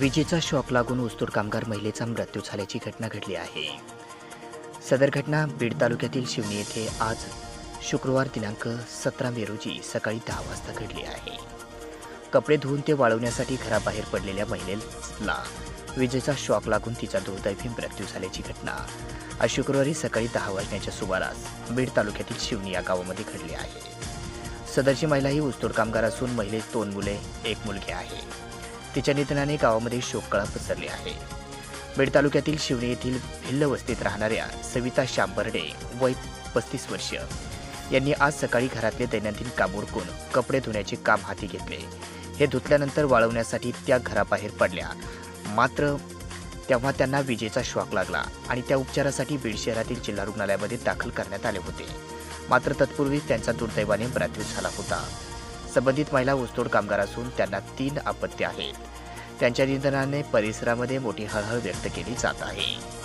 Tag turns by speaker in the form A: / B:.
A: विजेचा शॉक लागून ऊसतोड कामगार महिलेचा मृत्यू झाल्याची घटना घडली आहे. सदर घटना बीड तालुक्यातील शिवणी येथे आज शुक्रवार दिनांक सतरा मे रोजी सकाळी दहा वाजता घडली आहे. कपडे धुवून ते वाळवण्यासाठी घराबाहेर पडलेल्या महिलेला विजेचा शॉक लागून तिचा दुर्दैवी मृत्यू झाल्याची घटना आज शुक्रवारी सकाळी दहा वाजण्याच्या सुमारास बीड तालुक्यातील शिवणी या गावामध्ये घडली आहे. सदरची महिला ही ऊसतोड कामगार असून महिलेस दोन मुले एक मुलगी आहे. तिच्या निधनाने गावामध्ये शोककळा पसरली आहे. बीड तालुक्यातील शिवणी येथील भिल्ल वस्तीत राहणाऱ्या सविता शांबर्डे वय पस्तीस वर्ष. यांनी आज सकाळी घरातले दैनंदिन काम उरकून कपडे धुण्याचे काम हाती घेतले. हे धुतल्यानंतर वाळवण्यासाठी त्या घराबाहेर पडल्या. मात्र तेव्हा त्यांना विजेचा शॉक लागला आणि त्या उपचारासाठी बीड शहरातील जिल्हा रुग्णालयामध्ये दाखल करण्यात आले होते. मात्र तत्पूर्वीच त्यांचा दुर्दैवाने मृत्यू झाला होता. संबंधित महिला ऊसतोड कामगार असून त्यांना तीन अपत्य आहेत. त्यांच्या निधनाने परिसरामध्ये मोठी हळहळ व्यक्त केली जात आहे.